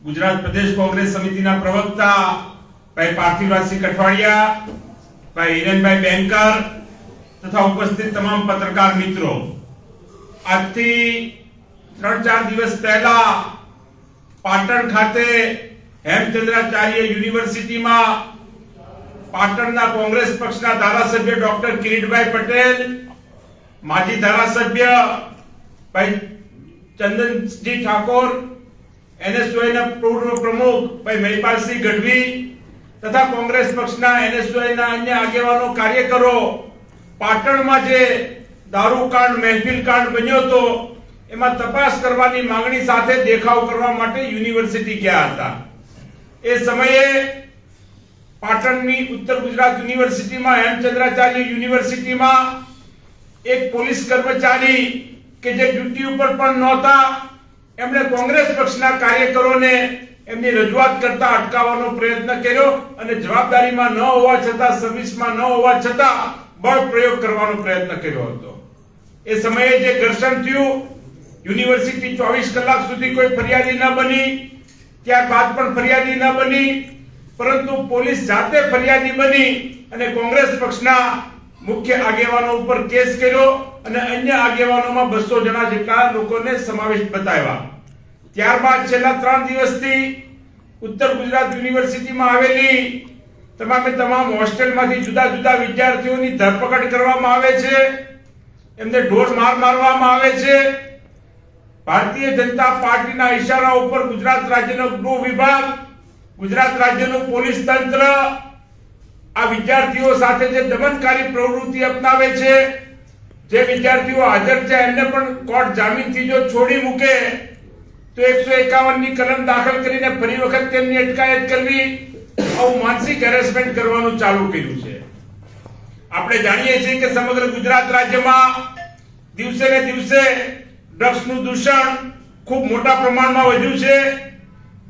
ગુજરાત પ્રદેશ કોંગ્રેસ સમિતિના પ્રવક્તા ભાઈ પાર્થિવરાજસિંહ કઠવાડિયા, ભાઈ હિરેનભાઈ બેંકર તથા ઉપસ્થિત તમામ પત્રકાર મિત્રો. આજથી ત્રણ ચાર દિવસ પહેલા પાટણ ખાતે હેમચંદ્રાચાર્ય યુનિવર્સિટીમાં પાટણના કોંગ્રેસ પક્ષના ધારાસભ્ય ડોક્ટર કિરીટભાઈ પટેલ, માજી ધારાસભ્ય ભાઈ ચંદનજી ઠાકોર એનએસયુઆઈ ના પૂર્વ પ્રમુખ ભાઈ મહિપાલસિંહ ગઢવી તથા કોંગ્રેસ પક્ષના એનએસયુઆઈ ના અન્ય આગેવાનો, કાર્યકરો, પાટણમાં જે દારૂકાંડ મહેફિલ કાંડ બન્યો હતો, એમાં તપાસ કરવાની માંગણી સાથે દેખાવ કરવા માટે યુનિવર્સિટી ગયા હતા. એ સમયે પાટણની ઉત્તર ગુજરાત યુનિવર્સિટીમાં, હેમચંદ્રાચાર્ય યુનિવર્સિટીમાં એક પોલીસ કર્મચારી કે જે ડ્યુટી ઉપર પણ નહોતા એમણે કોંગ્રેસ પક્ષના કાર્યકરોને એમની રજૂઆત કરતા અટકાવવાનો પ્રયત્ન કર્યો અને જવાબદારીમાં ન હોવા છતાં, સર્વિસમાં ન હોવા છતાં બળ પ્રયોગ કરવાનો પ્રયત્ન કર્યો હતો. એ સમયે જે ઘર્ષણ થયું, યુનિવર્સિટી ચોવીસ કલાક સુધી કોઈ ફરિયાદી ન બની ત્યારબાદ પણ ફરિયાદી ન બની, પરંતુ પોલીસ જાતે ફરિયાદી બની અને કોંગ્રેસ પક્ષના મુખ્ય આગેવાનો ઉપર કેસ કર્યો અને અન્ય આગેવાનોમાં બસો જણા જેટલા લોકોને સમાવેશ બતાવ્યા. ત્યારબાદ છેલ્લા ત્રણ દિવસથી ઉત્તર ગુજરાત યુનિવર્સિટીમાં આવેલી તમામે તમામ હોસ્ટેલમાંથી જુદા જુદા વિદ્યાર્થીઓની ધરપકડ કરવામાં આવે છે. એમને ઢોર માર મારવામાં આવે છે. ભારતીય જનતા પાર્ટીના ઈશારા ઉપર ગુજરાત રાજ્યનો ગૃહ વિભાગ, ગુજરાત રાજ્યનું પોલીસ તંત્ર આ વિદ્યાર્થીઓ સાથે જે દમનકારી પ્રવૃત્તિ અપનાવે છે, જે વિદ્યાર્થીઓ હાજર છે, એમને પણ કોર્ટ જામીનથી જો છોડી મૂકે, તો એકસો એકાવનની કલમ દાખલ કરીને ફરી વખત તેમની અટકાયત કરવી, આવું માનસિક હેરેસમેન્ટ કરવાનું ચાલુ કર્યું છે. આપણે જાણીએ છીએ કે સમગ્ર ગુજરાત રાજ્યમાં દિવસે ને દિવસે ડ્રગ્સનું દૂષણ ખૂબ મોટા પ્રમાણમાં વધ્યું છે.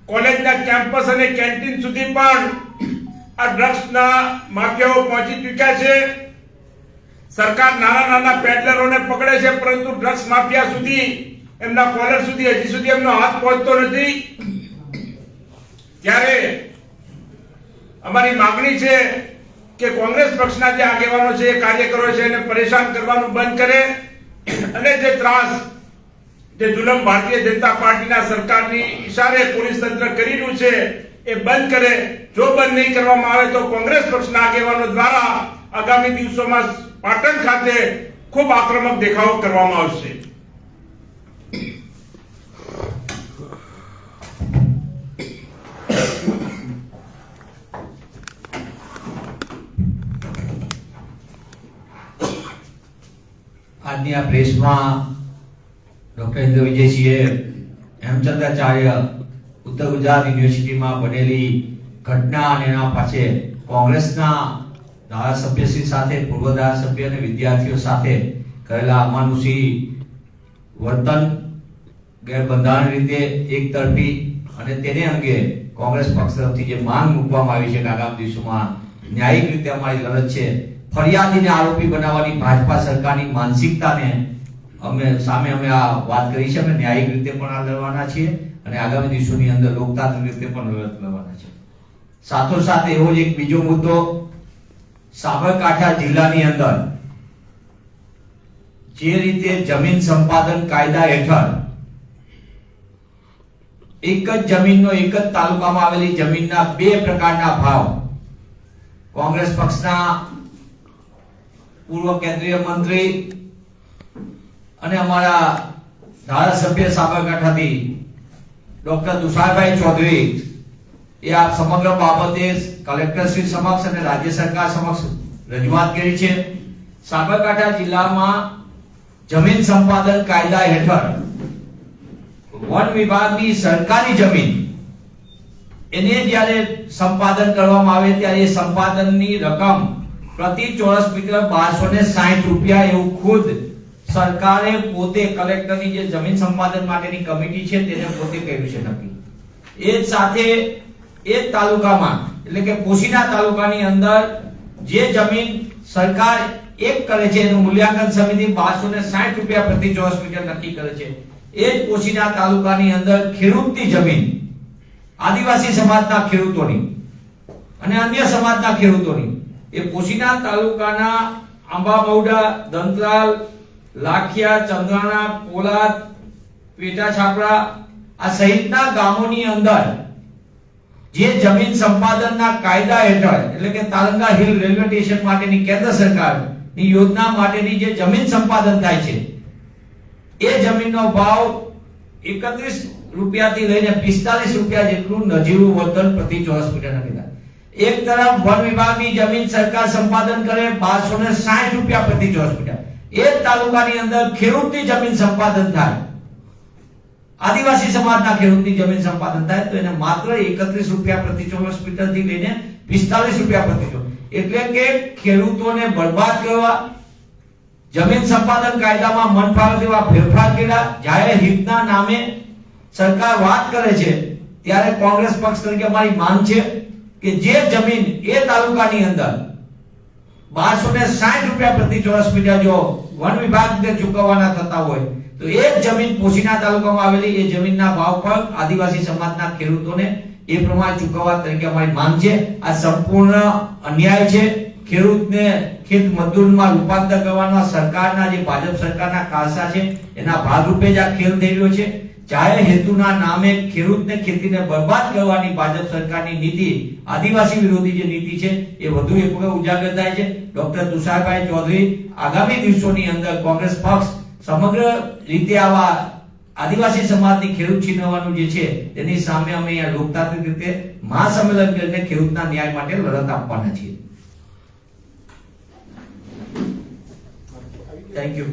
કોલેજના કેમ્પસ અને કેન્ટીન સુધી પણ આ ડ્રગ્સના માફિયાઓ પહોંચી ચૂક્યા છે. સરકાર નાના નાના પેડલરોને પકડે છે, પરંતુ ડ્રગ્સ માફિયા સુધી, એમના કોલર સુધી, હજી સુધી એમનો હાથ પહોંચતો નથી. ત્યારે અમારી માંગણી છે કે કોંગ્રેસ પક્ષના જે આગેવાનો છે, એ કાર્યકરો છે એને પરેશાન કરવાનું બંધ કરે. અને જે ત્રાસ, જે જુલમ ભારતીય જનતા પાર્ટીના સરકારની ઈશારે પોલીસ તંત્ર કરી રહ્યું છે એ બંધ કરે. જો બંધ નહીં કરવામાં આવે તો કોંગ્રેસ પક્ષના આગેવાનો દ્વારા આગામી દિવસોમાં પાટણ ખાતે ખૂબ આક્રમક દેખાવો કરવામાં આવશે. આજની આ પ્રેસમાં ડોક્ટર ઇન્દ્ર વિજયસિંહે હેમચંદ્રાચાર્ય ઉત્તર ગુજરાત યુનિવર્સિટીમાં બનેલી ઘટના અને એના પાછે કોંગ્રેસના ધારાસભ્યશ્રી સાથે, પૂર્વ ધારાસભ્ય અને વિદ્યાર્થીઓ સાથે કરેલા અમાનુષી વર્તન, ગેરબંધારણ રીતે એક તરફી અને તેને અંગે કોંગ્રેસ પક્ષ તરફથી જે માંગ મૂકવામાં આવી છે કે આગામી દિવસોમાં ન્યાયિક રીતે અમારી લડત છે, ફરિયાદીને આરોપી બનાવવાની ભાજપા સરકારની માનસિકતાને અમે સામે અમે આ વાત કરી છે, અમે ન્યાયિક રીતે પણ આ લડવાના છીએ અને આગામી દિવસોની અંદર લોકતાંત્રિક રીતે પણ લડવાના છે સાથોસાથ એવો જ એક બીજો મુદ્દો, સાબરકાંઠા જિલ્લાની અંદર જે રીતે જમીન સંપાદન કાયદા હેઠળ એક જ જમીનનો એક જ તાલુકામાં આવેલી જમીનના બે પ્રકારના ભાવ કોંગ્રેસ પક્ષના પૂર્વ કેન્દ્રીય મંત્રી અને અમારા ધારાસભ્ય સાબરકાંઠાથી ડોક્ટર તુષારભાઈ ચૌધરી એ આ સમગ્ર બાબતે કલેક્ટરશ્રી સમક્ષ અને રાજ્ય સરકાર સમક્ષ રજૂઆત કરી છે. સાબરકાંઠા જિલ્લામાં જમીન સંપાદન કાયદા હેઠળ વન વિભાગની સરકારી જમીન એને જ્યારે સંપાદન કરવામાં આવે ત્યારે એ સંપાદનની રકમ પ્રતિ ચોરસ મીટર બારસો ને સાહીઠ રૂપિયા એવું ખુદ સરકારે પોતે કલેક્ટરની જે જમીન સંપાદન માટેની કમિટી છે તેને પોતે કર્યું છે નક્કી. એ સાથે એ જ તાલુકામાં, એટલે કે કોશીના તાલુકાની અંદર જે જમીન સરકાર એક કરે છે, એનું મૂલ્યાંકન સમિતિ બારસો ને સાઠ રૂપિયા પ્રતિ ચોરસ મીટર નક્કી કરે છે. એ જ કોશીના તાલુકાની અંદર ખેડૂતની જમીન, આદિવાસી સમાજના ખેડૂતોની અને અન્ય સમાજના ખેડૂતોની. એ કોશીના તાલુકાના આંબાબૌડા દંતરાલ લાખિયા, ચંદ્રાણા, પોલાદ, પેટા છાપરા આ સહિતના ગામોની અંદર જે જમીન સંપાદનના કાયદા હેઠળ, એટલે કે તારંગા હિલ રેલવે સ્ટેશન માટેની કેન્દ્ર સરકારની યોજના માટેની જે જમીન સંપાદન થાય છે, એ જમીનનો ભાવ એકત્રીસ રૂપિયાથી લઈને પિસ્તાલીસ રૂપિયા જેટલું નજીવું વળતર પ્રતિ ચોરસ મીટરના લીધા. એક તરફ વન વિભાગની જમીન સરકાર સંપાદન કરે બારસો ને સાઠ રૂપિયા પ્રતિ ચોરસ મીટર એ તાલુકાની અંદર ખેડૂતની જમીન સંપાદન થાય. આદિવાસી સમાજના ખેડૂતની જમીન સંપાદન થાય તો એને માત્ર એકત્રીસ રૂપિયા પ્રતિ ચોરસ મીટરથી લઈને પિસ્તાલીસ રૂપિયા પ્રતિ એટલે કે ખેડૂતોને બરબાદ કરવા, જમીન સંપાદન કાયદામાં મન તેવા ફેરફાર કર્યા, જાહેર હિતના નામે સરકાર વાત કરે છે, ત્યારે કોંગ્રેસ પક્ષ તરીકે અમારી માંગ છે કે જે જમીન એ તાલુકાની અંદર બારસો સાઠ રૂપિયા પ્રતિ ચોરસ મીટર જો વન વિભાગને ચૂકવવાના થતા હોય, તો એ જમીન પોશીના તાલુકામાં આવેલી, એ જમીનના ભાવ પર આદિવાસી સમાજના ખેડૂતોને એ પ્રમાણે ચૂકવવા તરીકે અમારી માંગ છે. આ સંપૂર્ણ અન્યાય છે. ખેડૂતને ખેત મજદૂરમાં રૂપાંતર કરવાનો સરકારના જે ભાજપ સરકારના કારસા છે, એના ભાગરૂપે જ આ ખેલ થઈ છે. જાહેર હેતુના નામે ખેડૂતને ખેતીને બરબાદ કરવાની ભાજપ સરકારની નીતિ, આદિવાસી વિરોધી જે નીતિ છે, એ વધુ એક વખત ઉજાગર થાય છે. ડોક્ટર તુષારભાઈ ચૌધરી આગામી દિવસોની અંદર કોંગ્રેસ પક્ષ સમગ્ર રીતે આવા આદિવાસી સમાજની ખેડૂત છીનવવાનું જે છે તેની સામે અમે અહીંયા લોકતાંત્રિક રીતે મહાસંમેલન કરીને ખેડૂતના ન્યાય માટે લડત આપવાના છીએ. Thank you